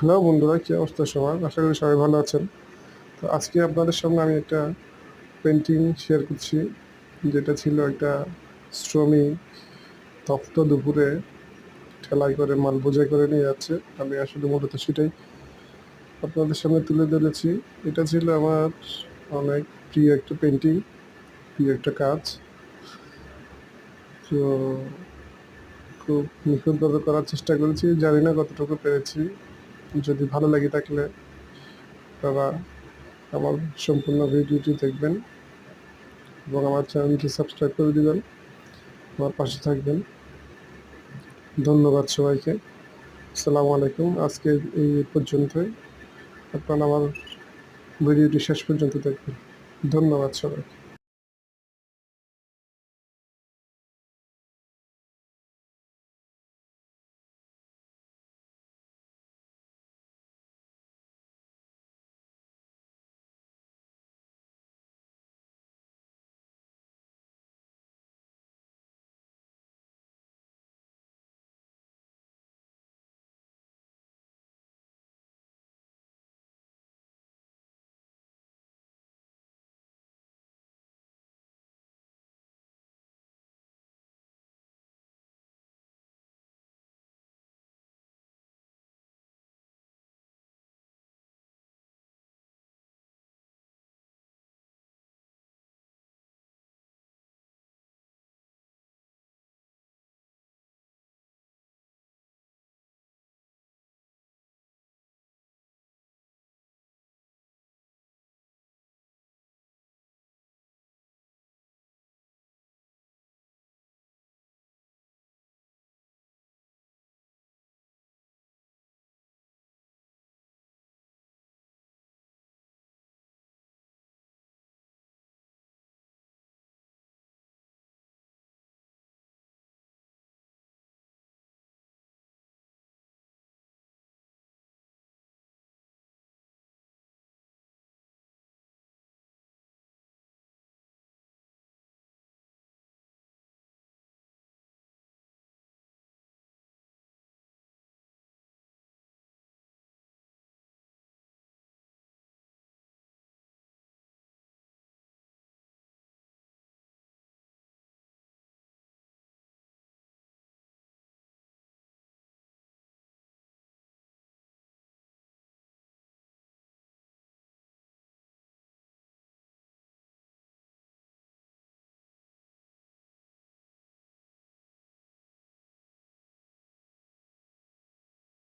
Hello বন্ধুরা, কী অবস্থা সবার? আশা করি সবাই ভালো আছেন। তো আজকে আপনাদের সামনে আমি একটা পেন্টিং শেয়ার করছি, যেটা ছিল একটা শ্রমিক তপ্ত দুপুরে ঠেলাই করে, মাল বোঝাই করে নিয়ে যাচ্ছে। আমি আসলে মূলত সেটাই আপনাদের সামনে তুলে ধরেছি। এটা ছিল আমার অনেক প্রিয় একটা পেন্টিং প্রিয় একটা কাজ। তো খুব নিখুঁতভাবে করার চেষ্টা করেছি, জানি না কতটুকু পেরেছি। যদি ভালো লাগে থাকলে তারা আমার সম্পূর্ণ ভিডিওটি দেখবেন এবং আমার চ্যানেলটি সাবস্ক্রাইব করে দেবেন, আমার পাশে থাকবেন। ধন্যবাদ সবাইকে। আসসালামু আলাইকুম। আজকে এই পর্যন্তই। আপনারা আমার ভিডিওটি শেষ পর্যন্ত দেখবেন। ধন্যবাদ সবাইকে।